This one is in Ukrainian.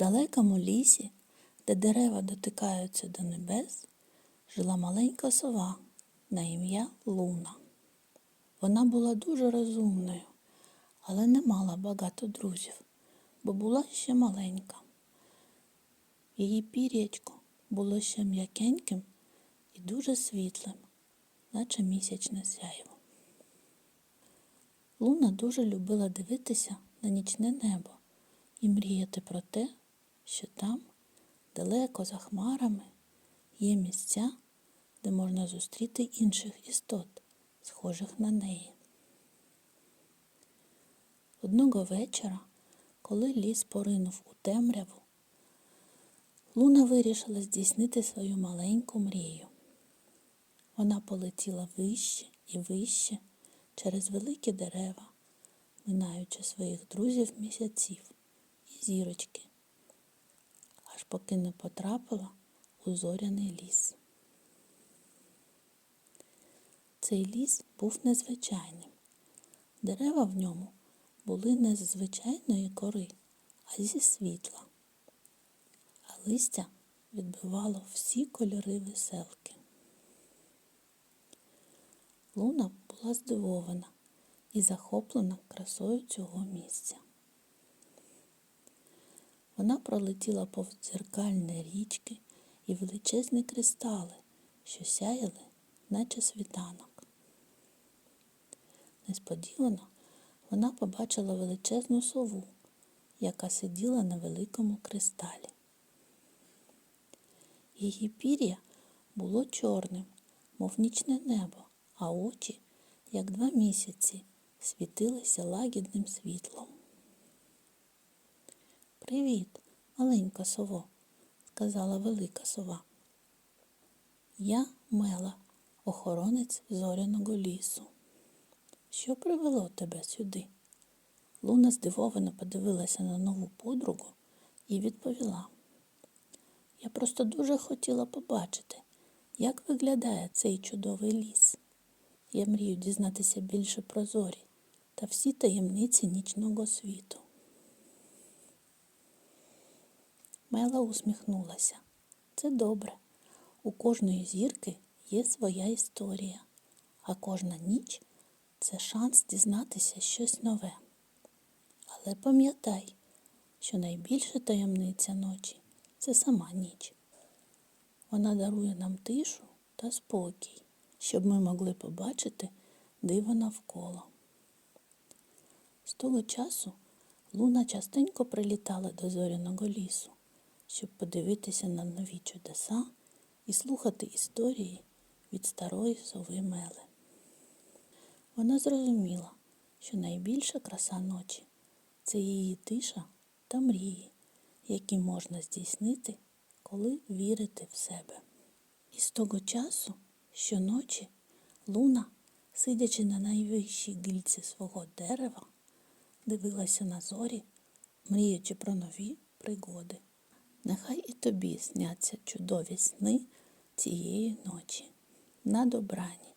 далекому лісі, де дерева дотикаються до небес, жила маленька сова на ім'я Луна. Вона була дуже розумною, але не мала багато друзів, бо була ще маленька. Її пір'ячко було ще м'якеньким і дуже світлим, наче місячне сяйво. Луна дуже любила дивитися на нічне небо і мріяти про те, що там, далеко за хмарами, є місця, де можна зустріти інших істот, схожих на неї. Одного вечора, коли ліс поринув у темряву, Луна вирішила здійснити свою маленьку мрію. Вона полетіла вище і вище через великі дерева, минаючи своїх друзів місяців і зірочки, поки не потрапила у зоряний ліс. Цей ліс був незвичайним. Дерева в ньому були не з звичайної кори, а зі світла, а листя відбивало всі кольори веселки. Луна була здивована і захоплена красою цього місця. Вона пролетіла повз дзеркальні річки і величезні кристали, що сяяли, наче світанок. Несподівано вона побачила величезну сову, яка сиділа на великому кристалі. Її пір'я було чорним, мов нічне небо, а очі, як два місяці, світилися лагідним світлом. Привіт, маленька сово, сказала велика сова. Я Мела, охоронець зоряного лісу. Що привело тебе сюди? Луна здивовано подивилася на нову подругу і відповіла. Я просто дуже хотіла побачити, як виглядає цей чудовий ліс. Я мрію дізнатися більше про зорі та всі таємниці нічного світу. Мела усміхнулася. Це добре. У кожної зірки є своя історія, а кожна ніч це шанс дізнатися щось нове. Але пам'ятай, що найбільша таємниця ночі це сама ніч. Вона дарує нам тишу та спокій, щоб ми могли побачити диво навколо. З того часу Луна частенько прилітала до зоряного лісу, щоб подивитися на нові чудеса і слухати історії від старої сови Мели. Вона зрозуміла, що найбільша краса ночі це її тиша та мрії, які можна здійснити, коли вірити в себе. І з того часу, щоночі, луна, сидячи на найвищій гільці свого дерева, дивилася на зорі, мріючи про нові пригоди. Нехай і тобі сняться чудові сни цієї ночі. На добрані.